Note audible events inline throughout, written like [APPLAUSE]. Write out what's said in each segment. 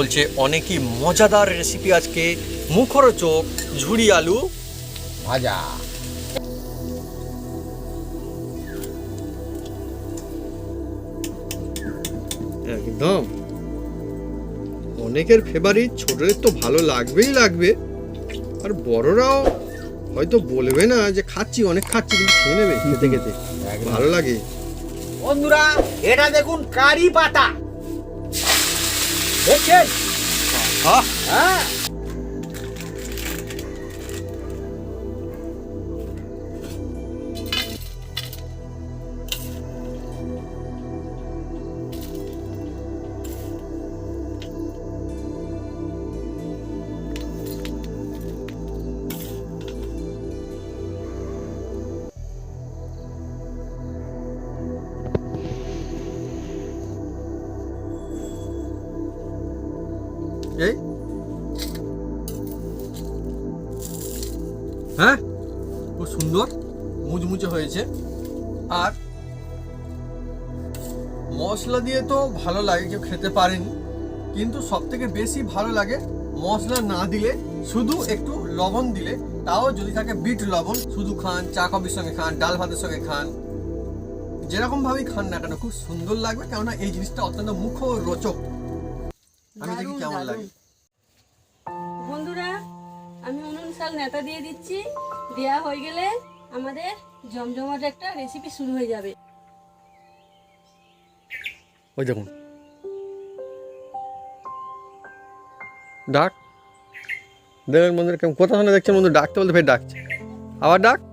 চলছে অনেকই মজাদার রেসিপি আজকে। মুখরোচক ঝুড়ি আলু ভাজা। একদম। অনেকের ফেভারিট ছোটদের তো ভালো লাগবেই লাগবে। আর বড়রাও হয়তো বলবে না যে খাচ্ছি অনেক খাচ্ছি কিন্তু খেয়ে নেবে খেতে খেতে। ভালো লাগে। বন্ধুরা এটা দেখুন কারি পাতা। দেখছেন আহ হ্যাঁ এই হ্যাঁ? খুব সুন্দর মুচমুচে হয়েছে। আর মশলা দিয়ে তো ভালো লাগে কেউ খেতে পারেনি। কিন্তু সব থেকে বেশি ভালো লাগে মশলা না দিলে শুধু একটু লবণ দিলে। তাও যদি থাকে বিট লবণ শুধু খান চা কফির সঙ্গে খান ডাল ভাতের সঙ্গে খান। যেরকম ভাবেই খান না কেন খুব সুন্দর লাগবে। কেননা এই জিনিসটা অত্যন্ত মুখ রোচক আমি দেখি কেমন লাগে। নেতা দিয়ে দিচ্ছি। দেয়া হয়ে গেলে আমাদের জমজমাট একটা রেসিপি শুরু হয়ে যাবে। ওই দেখুন। ডাক। দেখবেন বন্ধুরা, কেমন কোথা শুনে দেখছেন বন্ধু? ডাকতে বলতে ফের ডাকছে। আবার ডাক।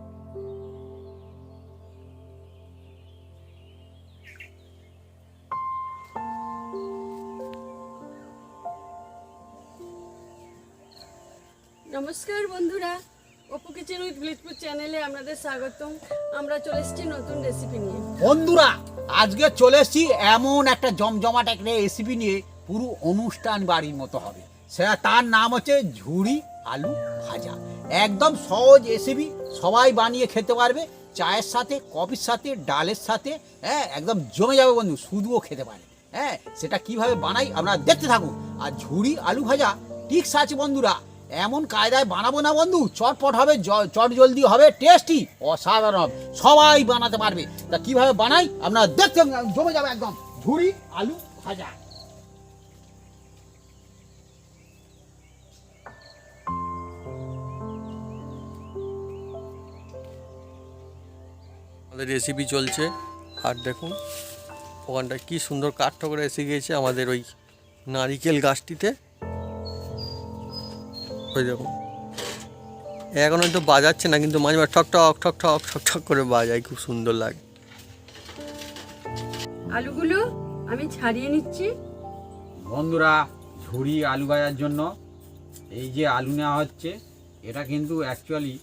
নমস্কার বন্ধুরা অপু কিচেন উইথ ভিলেজপুর চ্যানেলে আপনাদের স্বাগতম। আমরা চলে এসেছি নতুন রেসিপি নিয়ে। বন্ধুরা, আজকে চলে এসেছি এমন একটা জমজমাট একটা রেসিপি নিয়ে পুরো অনুষ্ঠান বাড়ির মতো হবে। সেটা তার নাম হচ্ছে ঝুড়ি আলু ভাজা। একদম সহজ রেসিপি সবাই বানিয়ে খেতে পারবে। চায়ের সাথে, কফির সাথে, ডালের সাথে হ্যাঁ একদম জমে যাবে বন্ধু, শুধুও খেতে পারে হ্যাঁ সেটা কীভাবে বানাই আপনারা দেখতে থাকুন। আর ঝুড়ি আলু ভাজা টিক্স আছে বন্ধুরা এমন কায়দায় বানাবো না বন্ধু। চটপট হবে চট জলদি হবে টেস্টি অসাধারণ। হবে সবাই বানাতে পারবে। তা কীভাবে বানাই? আপনারা দেখতে জমে যাবে একদম। ঝুড়ি আলু ভাজা। আমাদের রেসিপি চলছে। আর দেখুন ওখানটা কি সুন্দর কাঠটা করে এসে গিয়েছে আমাদের ওই নারিকেল গাছটিতে। ওই দেখুন এখন হয়তো বাজাচ্ছে না কিন্তু মাঝে মাঝে ঠক ঠক ঠক ঠক ঠক ঠক করে বাজায় খুব সুন্দর লাগে। আলুগুলো আমি ছাড়িয়ে নিচ্ছি। বন্ধুরা ঝুড়ি আলু ভাজার জন্য এই যে আলু নেওয়া হচ্ছে এটা কিন্তু অ্যাকচুয়ালি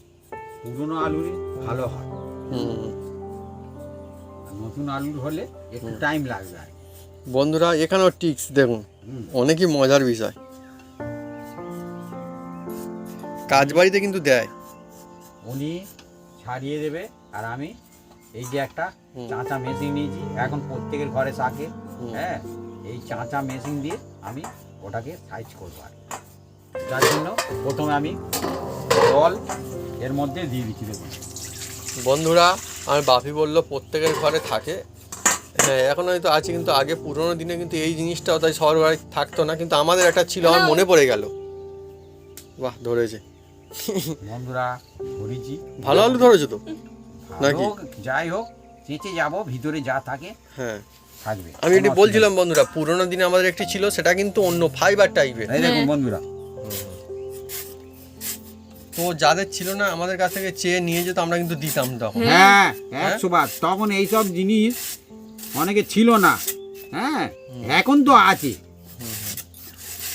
পুরনো আলুর ভালো হয়। নতুন আলুর হলে একটু টাইম লাগবে আর বন্ধুরা এখানেও টিক্স দেখুন অনেকই মজার বিষয়। কাজ বাড়িতে কিন্তু দেয়। উনি ছাড়িয়ে দেবে আর আমি এই যে একটা চাঁচা মেশিন নিয়েছি। এখন প্রত্যেকের ঘরে থাকে হ্যাঁ? এই চাঁচা মেশিন দিয়ে আমি ওটাকে সাইজ করব আর যার জন্য প্রথমে আমি জল এর মধ্যে দিয়ে দিচ্ছি দেখুন। বন্ধুরা আমার বাপি বলল প্রত্যেকের ঘরে থাকে। হ্যাঁ এখন হয়তো আছে কিন্তু আগে পুরোনো দিনে কিন্তু এই জিনিসটা তাই সবার বাড়ি থাকতো না কিন্তু আমাদের একটা ছিল আমার মনে পড়ে গেল। বাহ ধরেছে। [LAUGHS] বন্ধুরা ধরেছি ভালো আলু ধরেছে তো? নাকি? যাই হোক চেঁচে যাব ভিতরে যা থাকে হ্যাঁ। থাকবে। আমি এটি বলছিলাম বন্ধুরা পুরোনো দিনে আমাদের একটি ছিল সেটা কিন্তু অন্য ফাইবার টাইপের এই দেখুন হ্যাঁ। বন্ধুরা। তো যাদের ছিল না আমাদের কাছ থেকে চেয়ে নিয়ে যেত আমরা কিন্তু দিতাম তখন। হ্যাঁ একশো বার। তখন এইসব জিনিস অনেকে ছিল না। হ্যাঁ এখন তো আছে।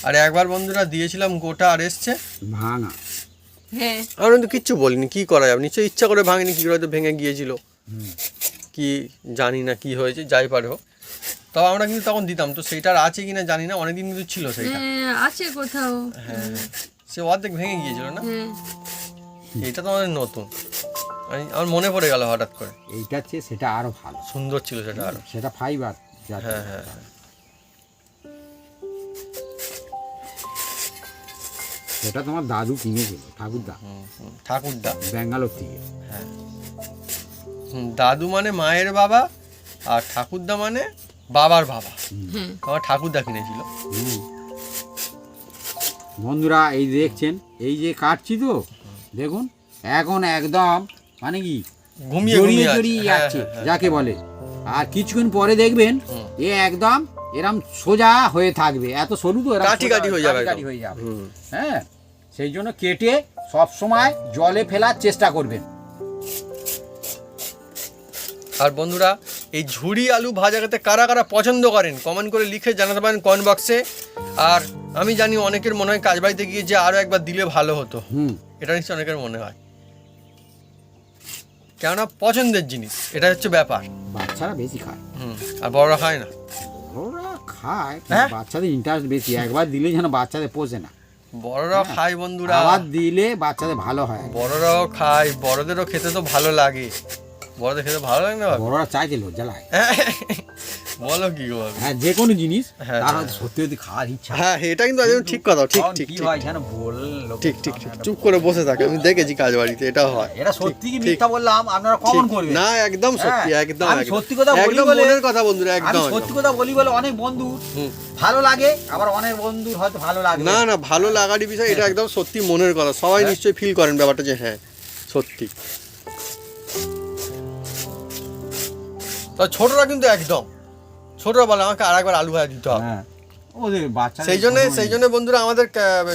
আর একবার বন্ধুরা দিয়েছিলাম গোটা আর এসছে। ভাঙা। হ্যাঁ। আমরা কিন্তু কিচ্ছু বলিনি কি করা যাবে? নিশ্চয়ই ইচ্ছা করে ভাঙেনি কি করে হয়তো ভেঙে গিয়েছিল। কি জানি না কি হয়েছে যাই পারে হোক। তবে আমরা কিন্তু তখন দিতাম তো সেইটার আছে কিনা জানি না অনেকদিন কিন্তু ছিল সেইটা। হ্যাঁ, আছে কোথাও। হ্যাঁ সে অর্ধেক ভেঙে গিয়েছিল না? হ্যাঁ। এটা তো আমাদের নতুন। আমি আমার মনে পড়ে গেল হঠাৎ করে। এইটা চেয়ে সেটা আরও ভালো। সুন্দর ছিল সেটা আরও। সেটা ফাইবার হ্যাঁ হ্যাঁ হ্যাঁ। সেটা তোমার দাদু কিনেছিল ঠাকুরদা। ঠাকুরদা। ব্যাঙ্গালোর থেকে। হ্যাঁ। দাদু মানে মায়ের বাবা আর ঠাকুরদা মানে বাবার বাবা। আমার ঠাকুরদা কিনেছিল। বন্ধুরা এই দেখছেন এই যে কাটছি তো দেখুন এখন একদম মানে কি ঘুমিয়ে ঘুমিয়ে। জড়িয়ে হ্যাঁ, যাচ্ছে হ্যাঁ, হ্যাঁ। যাকে বলে। আর কিছুক্ষণ পরে দেখবেন এ একদম এরম সোজা হয়ে থাকবে। এত সরু তো কাঠি কাঠি হয়ে যাবে কাঠি হয়ে যাবে। হ্যাঁ? সেই জন্য কেটে সব সময় জলে ফেলার চেষ্টা করবেন। আর বন্ধুরা এই ঝুড়ি আলু ভাজা খেতে কারা কারা পছন্দ করেন? কমেন্ট করে লিখে জানাতে পারেন কমেন্ট বক্সে। আর আমি জানি অনেকের মনে হয় কাজ বাড়িতে গিয়ে যে আরও একবার দিলে ভালো হতো। হুম। এটা নিশ্চয়ই অনেকের মনে হয়। কেননা পছন্দের জিনিস এটা হচ্ছে ব্যাপার। বাচ্চারা বেশি খায়। হুম আর বড়রা খায় না। খায় হ্যাঁ? বাচ্চাদের ইন্টারেস্ট বেশি। একবার দিলে যেন বাচ্চাদের পোষে না। বড়রাও খায় বন্ধুরা। আবার দিলে বাচ্চাদের ভালো হয়। বড়রাও খায় বড়দেরও খেতে তো ভালো লাগে। বড়দের খেতে ভালো লাগে না বড়রা চাইছিল জ্বালায় লাগে। [LAUGHS] বলো কি গো হ্যাঁ যে কোনো জিনিস হ্যাঁ, তার হ্যাঁ। সত্যি সত্যি খাওয়ার ইচ্ছা। হ্যাঁ এটা কিন্তু একদম ঠিক কথা ঠিক ঠিক কি ঠিক হয় যেন বল ঠিক ঠিক ঠিক চুপ করে বসে থাকে আমি দেখেছি কাজ বাড়িতে এটা হয়। এটা সত্যি কি মিথ্যা বললাম? আপনারা কমন করবেন? না একদম সত্যি হ্যাঁ, একদম আমি সত্যি কথা বলি একদম মনের কথা বন্ধুরা আমি একদম সত্যি কথা বলি বলে অনেক বন্ধু ভালো লাগে আবার অনেক বন্ধুর হয়তো ভালো লাগে। না না ভালো লাগারই বিষয় এটা একদম সত্যি মনের কথা। সবাই হ্যাঁ। নিশ্চয়ই ফিল করেন ব্যাপারটা যে হ্যাঁ সত্যি। তো ছোটরা কিন্তু একদম। ছোটরা বলে আমাকে আর একবার আলু ভাজা দিতে হবে। হ্যাঁ। ওদের বাচ্চা সেই জন্য সেই জন্য বন্ধুরা আমাদের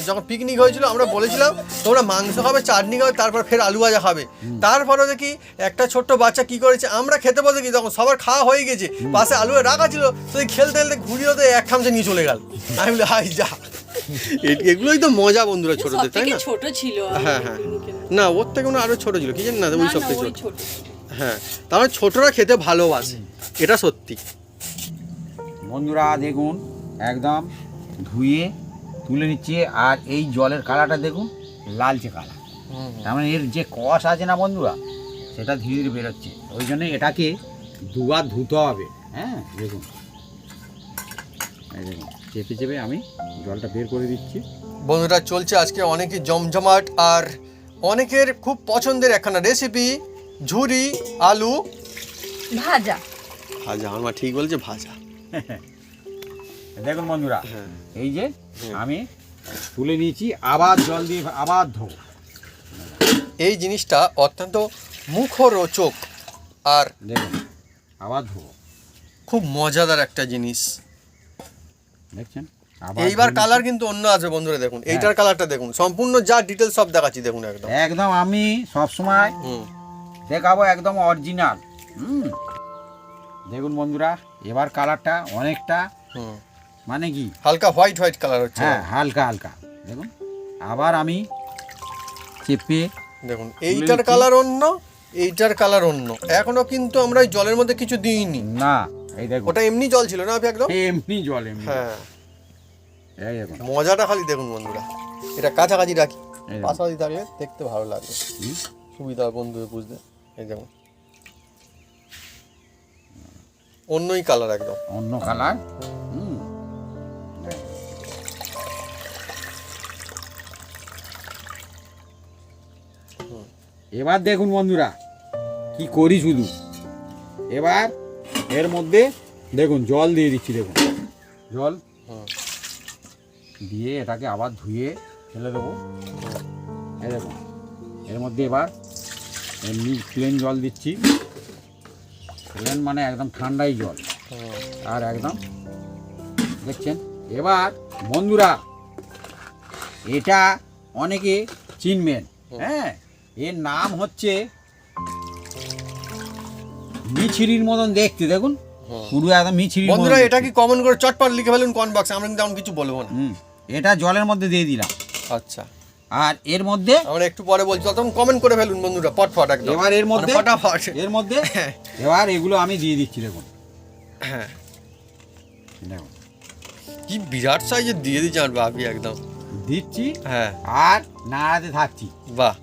যখন পিকনিক হয়েছিল আমরা বলেছিলাম তোমরা মাংস খাবে চাটনি খাবে তারপর ফের আলু ভাজা খাবে। তারপরে দেখি একটা ছোট্ট বাচ্চা কি করেছে আমরা খেতে বসে কি তখন সবার খাওয়া হয়ে গেছে। পাশে আলু রাখা ছিল তো এই খেলতে খেলতে ঘুরিয়ে তো এক খামচে নিয়ে চলে গেল। আমি বলি হাই যা। এ- এগুলোই তো মজা বন্ধুরা ছোটদের তাই না? ছোট ছিল হ্যাঁ হ্যাঁ। না ওর থেকে মনে আরও ছোট ছিল কি জানি না ওই সব না, থেকে ছোট। ছোট। হ্যাঁ তাহলে ছোটরা খেতে ভালোবাসে এটা সত্যি। বন্ধুরা দেখুন একদম ধুয়ে তুলে নিচ্ছে আর এই জলের কালারটা দেখুন লালচে কালার। তার মানে এর যে কষ আছে না বন্ধুরা সেটা ধীরে ধীরে বেরোচ্ছে। ওই জন্য এটাকে দুবার ধুতে হবে। হ্যাঁ দেখুন। এই দেখুন চেপে চেপে আমি জলটা বের করে দিচ্ছি। বন্ধুরা চলছে আজকে অনেকে জমজমাট আর অনেকের খুব পছন্দের একখানা রেসিপি ঝুরি আলু। ভাজা। ভাজা আমার ঠিক বলছে ভাজা। [LAUGHS] দেখুন বন্ধুরা হ্যাঁ। এই যে আমি তুলে নিয়েছি আবার জল দিয়ে আবার ধোবো। এই জিনিসটা অত্যন্ত মুখরোচক আর দেখুন আবার ধোবো। খুব মজাদার একটা জিনিস। দেখছেন? এইবার কালার কিন্তু অন্য আছে বন্ধুরা দেখুন। হ্যাঁ। এইটার কালারটা দেখুন। সম্পূর্ণ যা ডিটেলস সব দেখাচ্ছি দেখুন একদম। একদম আমি সব সময় দেখাবো একদম অরিজিনাল হুম। দেখুন বন্ধুরা এবার কালারটা অনেকটা মানে কি? হালকা হোয়াইট হোয়াইট কালার হচ্ছে। হ্যাঁ হালকা হালকা। দেখুন আবার আমি চেপে দেখুন এইটার কালার অন্য এইটার কালার অন্য। এখনও কিন্তু আমরা জলের মধ্যে কিছু দিইনি। না এই দেখুন। ওটা এমনি জল ছিল না আপনি একদম? এমনি জল এমনি হ্যাঁ। এই দেখুন। মজাটা খালি দেখুন বন্ধুরা। এটা কাছাকাছি রাখি। পাশাপাশি থাকলে দেখতে ভালো লাগবে। সুবিধা বন্ধু বুঝতে। এই দেখুন। অন্যই কালার একদম। অন্য কালার এবার দেখুন বন্ধুরা, কি করি শুধু। এবার এর মধ্যে দেখুন, জল দিয়ে দিচ্ছি, দেখুন। জল দিয়ে এটাকে আবার ধুয়ে ফেলে দেবো। এর মধ্যে এবার এমনি প্লেন জল দিচ্ছি। প্লেন মানে একদম ঠান্ডাই জল। আর একদম দেখছেন? এবার বন্ধুরা এটা অনেকে চিনবেন। হ্যাঁ এর নাম হচ্ছে মিছিরির মতন দেখতে দেখুন। পুরো একদম মিছিরির বন্ধুরা এটা কি কমেন্ট করে চটপট লিখে ফেলুন কমেন্ট বক্সে আমরা কিন্তু এমন কিছু বলব না। হুম এটা জলের মধ্যে দিয়ে দিলাম। আচ্ছা। আর এর মধ্যে আমরা একটু পরে বলছি তখন কমেন্ট করে ফেলুন বন্ধুরা পটফট একদম। এবার এর মধ্যে মানে ফটাফট। এর মধ্যে হ্যাঁ। এবার এগুলো আমি দিয়ে দিচ্ছি দেখুন। হ্যাঁ। দেখুন। কি বিরাট সাইজের দিয়ে দিচ্ছে আমার বাপি একদম। দিচ্ছি হ্যাঁ। আর নাড়াতে থাকছি। বাহ।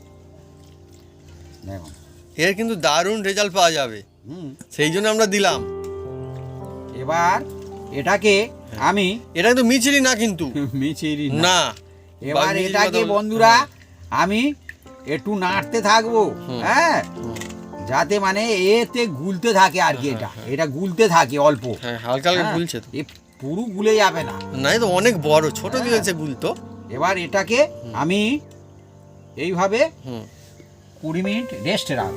দেখুন। এর কিন্তু দারুণ রেজাল্ট পাওয়া যাবে। হুম। সেই জন্য আমরা দিলাম। এবার এটাকে আমি এটা কিন্তু মিছিলি না কিন্তু। [LAUGHS] মিচিরি না। এবার এটাকে বন্ধুরা আমি একটু নাড়তে থাকব হ্যাঁ? যাতে মানে এতে গুলতে থাকে আর কি এটা। এটা গুলতে থাকে অল্প। হ্যাঁ হালকা হালকা হ্যাঁ, গুলছে তো। পুরো গুলে যাবে না। না তো অনেক বড় ছোট দিয়েছে গুল তো। এবার এটাকে আমি এইভাবে হুম। কুড়ি মিনিট রেস্টে রাখ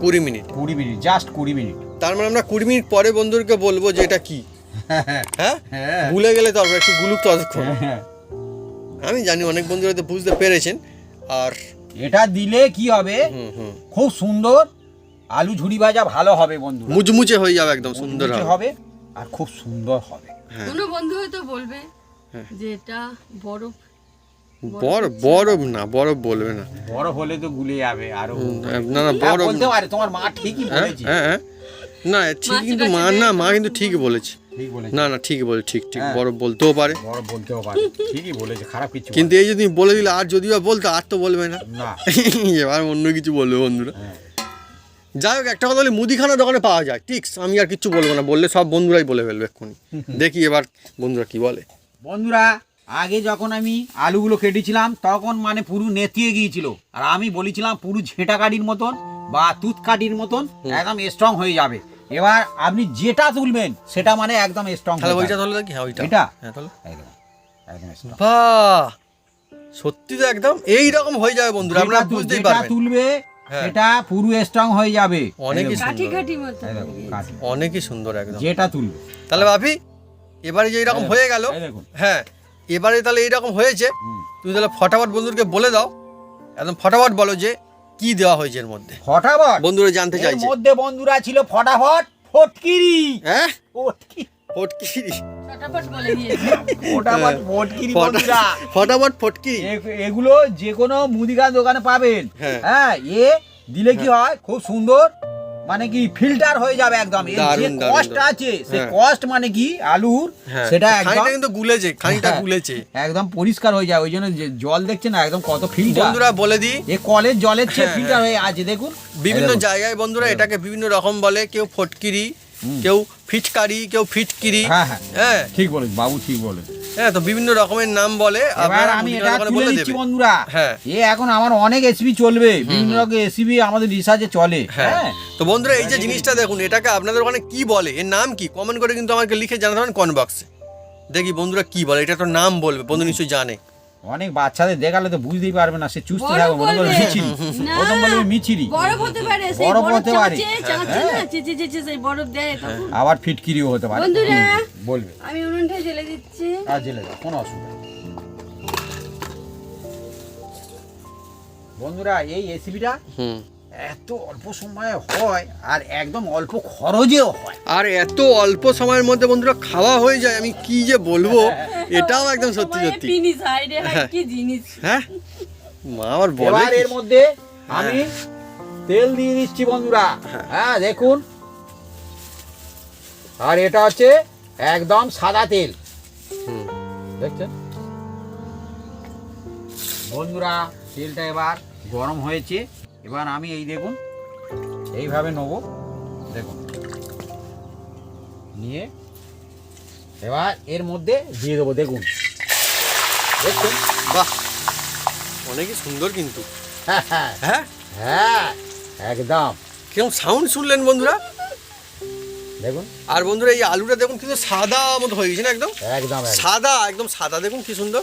কুড়ি মিনিট। কুড়ি মিনিট জাস্ট কুড়ি মিনিট। তার মানে আমরা কুড়ি মিনিট পরে বন্ধুদেরকে বলব যে এটা কি। [LAUGHS] হ্যাঁ? হ্যাঁ। ভুলে গেলে তো একটু গুলুক ততক্ষণ হ্যাঁ। আমি জানি অনেক বন্ধুরা তো বুঝতে পেরেছেন। আর এটা দিলে কি হবে? খুব সুন্দর আলু ঝুড়ি ভাজা ভালো হবে বন্ধু মুচমুচে হয়ে যাবে একদম সুন্দর হবে। আর খুব সুন্দর হবে। হ্যাঁ। কোনো বন্ধু হয়তো বলবে হ্যাঁ। যে এটা বরফ। বরফ বরফ না বরফ বলবে না। বড় হলে তো গুলে যাবে আরও। না না বরফ বলতে পারে তোমার মা ঠিকই হ্যাঁ বলেছে। হ্যাঁ হ্যাঁ। না ঠিক কিন্তু মা না মা কিন্তু ঠিকই ঠিক বলেছে। না না ঠিকই বলে ঠিক ঠিক। হ্যাঁ। বরফ বলতেও পারে। বড় বলতেও পারে। ঠিকই বলেছে খারাপ কিছু কিন্তু এই যদি বলে দিলে আর যদি বা বলতো আর তো বলবে না। না। [LAUGHS] এবার অন্য কিছু বলবে বন্ধুরা। হ্যাঁ। যাই হোক একটা কথা বলি মুদিখানা দোকানে পাওয়া যায়। ঠিক আমি আর কিচ্ছু বলব না বললে সব বন্ধুরাই বলে ফেলবে এক্ষুনি। [LAUGHS] দেখি এবার বন্ধুরা কি বলে। বন্ধুরা আগে যখন আমি আলুগুলো কেটেছিলাম তখন মানে পুরো নেতিয়ে গিয়েছিল। আর আমি বলেছিলাম পুরো ঝেঁটা কাঠির মতন বা তুত কাঠির মতন একদম স্ট্রং হয়ে যাবে। এবার আপনি যেটা তুলবেন সেটা মানে একদম স্ট্রং তাহলে ওইটা তাহলে দেখি হ্যাঁ ওইটা। এটা? হ্যাঁ তাহলে। একদম একদম বাহ! সত্যি তো একদম এই রকম হয়ে যাবে বন্ধুরা তু- বুঝতেই যেটা পারবেন। তুলবে এটা পুরো স্ট্রং হয়ে যাবে। অনেকই সুন্দর। অনেকই সুন্দর একদম। যেটা তুলবে। তাহলে ভাবি এবারে যে এরকম হয়ে গেল হ্যাঁ এবারে তাহলে এইরকম হয়েছে। তুমি তাহলে ফটাফট বন্ধুদেরকে বলে দাও একদম ফটাফট বলো যে কি দেওয়া হয়েছে এর মধ্যে? ফটাফট। বন্ধুরা জানতে চাইছে। এর মধ্যে বন্ধুরা ছিল ফটাফট ফটকিরি। হ্যাঁ? ফটকিরি ফটকিরি। ফটাফট ফটাফট ফটকিরি ফটা- বন্ধুরা। ফটাফট ফটকিরি। এ- এগুলো যে কোনো মুদিখানা দোকানে পাবেন। হ্যাঁ। হ্যাঁ এ দিলে কি হয়? খুব সুন্দর মানে কি ফিল্টার হয়ে যাবে একদম। যে কষ্ট আছে সে হ্যাঁ। কষ্ট মানে কি? আলুর হ্যাঁ। সেটা একদম কিন্তু গুলেছে খানিকটা হ্যাঁ, গুলেছে। একদম পরিষ্কার হয়ে যায় ওই জন্য জল দেখছেন না একদম কত ফিল্টার বন্ধুরা বলে দিই। এ কলের জলের চেয়ে হ্যাঁ, ফিল্টার হয়ে। আছে দেখুন। বিভিন্ন জায়গায় বন্ধুরা এটাকে বিভিন্ন রকম বলে কেউ ফটকিরি কেউ ফিটকারি কেউ ফিটকিরি। হ্যাঁ, হ্যাঁ। হ্যাঁ। ঠিক বলে বাবু ঠিক বলেন হ্যাঁ তো বিভিন্ন রকমের নাম বলে এবার আপনারা আমি এটা তুলে বলে নিচ্ছি বন্ধুরা। হ্যাঁ। এ এখন আমার অনেক এসবি চলবে। বিভিন্ন রকম এসবি আমাদের রিসার্চে চলে। হ্যাঁ। হ্যাঁ। তো বন্ধুরা এই যে জিনিসটা দেখুন এটাকে আপনাদের ওখানে কি বলে? এর নাম কি? কমেন্ট করে কিন্তু আমাকে লিখে জানাতে পারেন কমেন্ট বক্সে দেখি বন্ধুরা কি বলে এটা তো নাম বলবে বন্ধু নিশ্চয়ই জানে। অনেক বাচ্চাদের দেখালে তো বুঝতেই পারবে না সে চুষতে বরফ থাকবে মনে করবে। মিছিরি প্রথম বলবে মিছিরি বরফ হতে পারে বরফ হতে পারে। তখন আবার ফিটকিরিও হতে পারে বন্ধুরা। বলবে আমি উনুনটা জ্বেলে দিচ্ছি আর জেলে দাও কোনো অসুবিধা নেই। বন্ধুরা এই রেসিপিটা হুম এত অল্প সময়ে হয় আর একদম অল্প খরচেও হয়। আর এত অল্প সময়ের মধ্যে বন্ধুরা খাওয়া হয়ে যায় আমি কি যে বলব? [LAUGHS] এটাও একদম সত্যি সত্যি। হ্যাঁ। জিনিস। হ্যাঁ? মা আবার বলে এর মধ্যে আমি তেল দিয়ে দিচ্ছি বন্ধুরা। হ্যাঁ দেখুন। আর এটা হচ্ছে একদম সাদা তেল। হুম। দেখছেন? বন্ধুরা তেলটা এবার গরম হয়েছে। এবার আমি এই দেখুন এইভাবে নেব। দেখুন। নিয়ে এবার এর মধ্যে দিয়ে দেবো দেখুন। দেখছেন? বাহ! অনেকই সুন্দর কিন্তু। হ্যাঁ হ্যাঁ। হ্যাঁ? হ্যাঁ একদম। কীরকম সাউন্ড শুনলেন বন্ধুরা? দেখুন। আর বন্ধুরা এই আলুটা দেখুন কিন্তু সাদা মতো হয়ে গেছে না একদম একদম। সাদা একদম সাদা। দেখুন কি সুন্দর।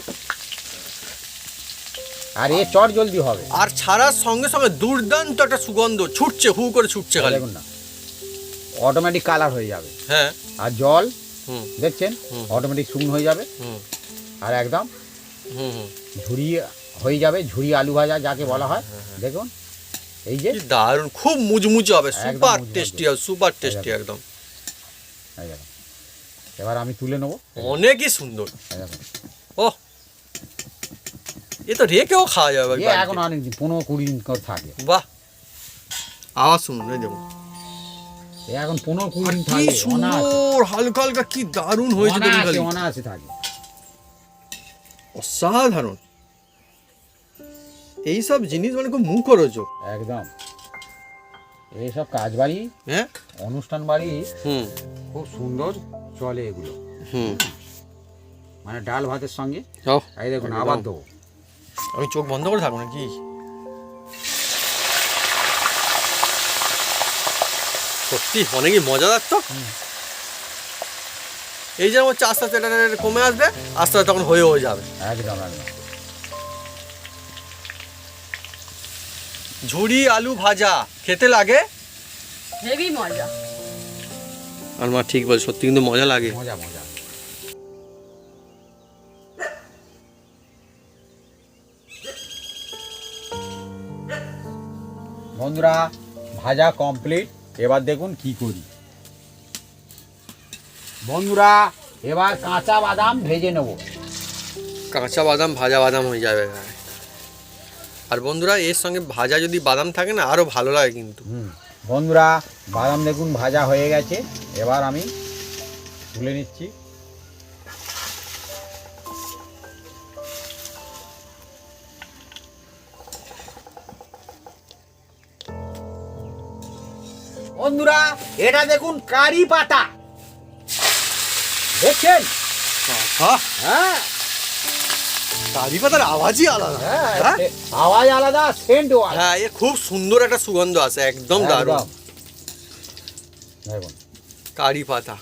আর এ চট জলদি হবে। আর ছাড়ার সঙ্গে সঙ্গে দুর্দান্ত একটা সুগন্ধ ছুটছে হু করে ছুটছে খালি। দেখুন না অটোমেটিক কালার হয়ে যাবে। হ্যাঁ। আর জল হুম। দেখছেন? অটোমেটিক শুকনো হয়ে যাবে। আর একদম হুম হয়ে যাবে ঝুরি আলু ভাজা যাকে বলা হয়। দেখুন এই যে দারুণ খুব মুচমুচে হবে সুপার টেস্টি হবে সুপার টেস্টি একদম। এবার আমি তুলে নেব। অনেকই সুন্দর। ও এ তো রেখেও খাওয়া যাবে এখন অনেক দিন পনেরো কুড়ি দিন করে থাকে। বাহ। আওয়াজ শুনুন এই দেখুন। এ এখন পনেরো কুড়ি দিন থাকে সুন্দর হালকা হালকা কি দারুণ হয়েছে অনায়াসে থাকে। অসাধারণ। এইসব জিনিস মানে খুব মুখরোচক। একদম। এইসব কাজ বাড়ি হ্যাঁ? অনুষ্ঠান বাড়ি হুম। খুব সুন্দর চলে এগুলো। হুম। মানে ডাল ভাতের সঙ্গে। এই দেখুন আবার দেবো। আমি চোখ বন্ধ করে থাকব নাকি? সত্যি অনেকই মজাদার তো। এই যে হচ্ছে আস্তে আস্তে এটা কমে আসবে আস্তে আস্তে তখন হয়ে হয়ে যাবে। একদম একদম। ঝুড়ি আলু ভাজা খেতে লাগে? হেভি মজা। আর মা ঠিক বল সত্যি কিন্তু মজা লাগে। মজা মজা। বন্ধুরা ভাজা কমপ্লিট এবার দেখুন কি করি। বন্ধুরা এবার কাঁচা বাদাম ভেজে নেব। কাঁচা বাদাম ভাজা বাদাম হয়ে যাবে। আর বন্ধুরা এর সঙ্গে ভাজা যদি বাদাম থাকে না আরও ভালো লাগে কিন্তু। হুম বন্ধুরা বাদাম দেখুন ভাজা হয়ে গেছে। এবার আমি তুলে নিচ্ছি। বন্ধুরা এটা দেখুন কারি পাতা। দেখছেন? হ্যাঁ। কারি পাতার আওয়াজই আলাদা। হ্যাঁ হ্যাঁ? আওয়াজ আলাদা সেন্টও হ্যাঁ এ খুব সুন্দর একটা সুগন্ধ আছে একদম দারুণ। কারি পাতা।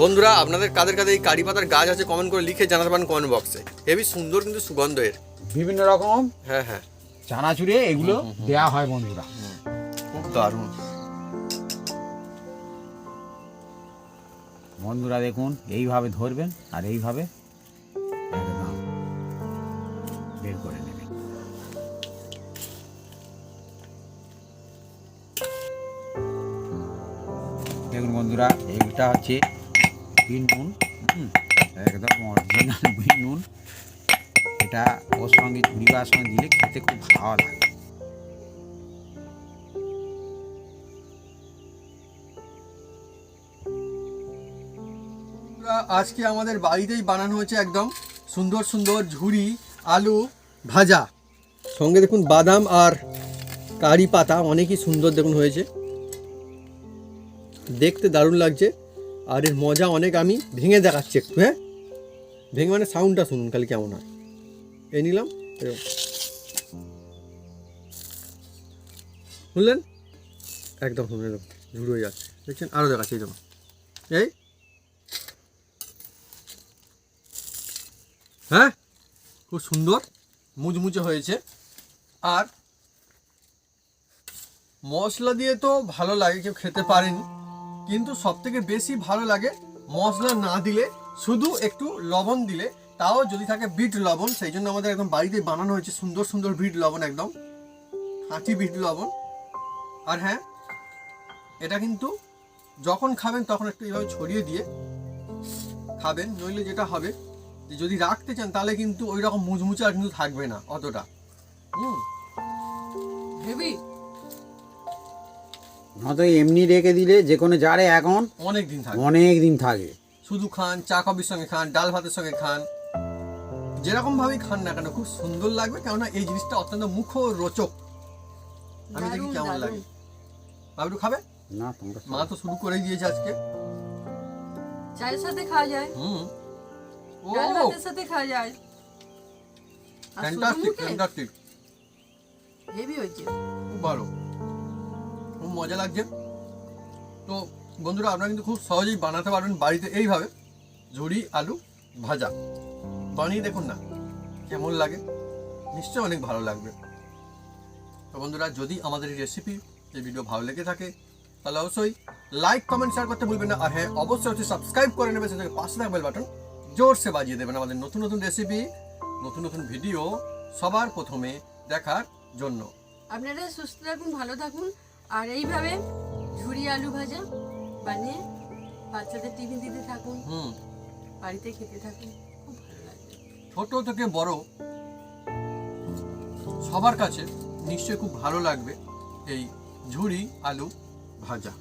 বন্ধুরা আপনাদের কাদের কাদের এই কারি পাতার গাছ আছে কমেন্ট করে লিখে জানাতে পারেন কমেন্ট বক্সে হেবি সুন্দর কিন্তু সুগন্ধ এর। বিভিন্ন রকম হ্যাঁ হ্যাঁ। চানাচুরে এগুলো দেয়া হয় বন্ধুরা। খুব দারুণ। বন্ধুরা দেখুন, এইভাবে ধরবেন আর এইভাবে বের করে নেবেন। দেখুন বন্ধুরা, এইটা হচ্ছে বিন নুন একদম অরিজিনাল বিন নুন। এটা ওর সঙ্গে ঝুড়ি সঙ্গে দিলে খেতে খুব ভালো লাগে। আজকে আমাদের বাড়িতেই বানানো হয়েছে একদম সুন্দর সুন্দর ঝুড়ি আলু ভাজা। সঙ্গে দেখুন বাদাম আর কারি পাতা, অনেকই সুন্দর দেখুন হয়েছে। দেখতে দারুণ লাগছে। আর এর মজা অনেক আমি ভেঙে দেখাচ্ছি একটু হ্যাঁ? ভেঙে মানে সাউন্ডটা শুনুন খালি কেমন হয়। এই নিলাম। শুনলেন? একদম এরকম। ঝুড়ি হয়ে যাচ্ছে। দেখছেন? আরও দেখাচ্ছি, এই এই হ্যাঁ? খুব সুন্দর, মুচমুচে হয়েছে। আর মশলা দিয়ে তো ভালো লাগে, কেউ খেতে পারেনি। কিন্তু সব থেকে বেশি ভালো লাগে মশলা না দিলে, শুধু একটু লবণ দিলে। তাও যদি থাকে বিট লবণ, সেই জন্য আমাদের একদম বাড়িতে বানানো হয়েছে সুন্দর সুন্দর বিট লবণ একদম। খাঁটি বিট লবণ। আর হ্যাঁ এটা কিন্তু যখন খাবেন তখন একটু এইভাবে ছড়িয়ে দিয়ে খাবেন, নইলে যেটা হবে যে যদি রাখতে চান তাহলে কিন্তু ওই রকম মুচমুচে আর কিন্তু থাকবে না অতটা। হুম। হেভি। নয়তো এমনি রেখে দিলে যে কোনো জারে এখন অনেক দিন থাকবে অনেক দিন থাকে। শুধু খান চা কফির সঙ্গে খান ডাল ভাতের সঙ্গে খান। যেরকম ভাবেই খান না কেন খুব সুন্দর লাগবে কেননা এই জিনিসটা অত্যন্ত মুখ রোচক আমি দেখি কেমন। লাগে। বাবু খাবে? না তোমরা মা তো শুরু করেই দিয়েছে আজকে। চায়ের সাথে খাওয়া যায়। হুম। ডাল ভাতের সাথে খাওয়া যায়। ফ্যান্টাস্টিক ফ্যান্টাস্টিক হেভি হয়েছে। খুব ভালো। খুব মজা লাগছে। তো বন্ধুরা আপনারা কিন্তু খুব সহজেই বানাতে পারবেন বাড়িতে এইভাবে ঝুড়ি আলু ভাজা। বানিয়ে দেখুন না কেমন লাগে। নিশ্চয়ই অনেক ভালো লাগবে। তো বন্ধুরা যদি আমাদের এই রেসিপি এই ভিডিও ভালো লেগে থাকে তাহলে অবশ্যই লাইক কমেন্ট শেয়ার করতে ভুলবেন না। আর হ্যাঁ অবশ্যই হচ্ছে সাবস্ক্রাইব করে নেবে সেটাকে পাশে থাকা বেল বাটন জোরসে বাজিয়ে দেবেন আমাদের নতুন নতুন রেসিপি নতুন নতুন ভিডিও সবার প্রথমে দেখার জন্য। আপনারা সুস্থ থাকুন ভালো থাকুন আর এইভাবে ঝুরি আলু ভাজা বানিয়ে বাচ্চাদের টিফিন দিতে থাকুন হুম। বাড়িতে খেতে থাকুন খুব ভালো লাগবে। ছোট থেকে বড় সবার কাছে নিশ্চয়ই খুব ভালো লাগবে এই ঝুড়ি আলু ভাজা।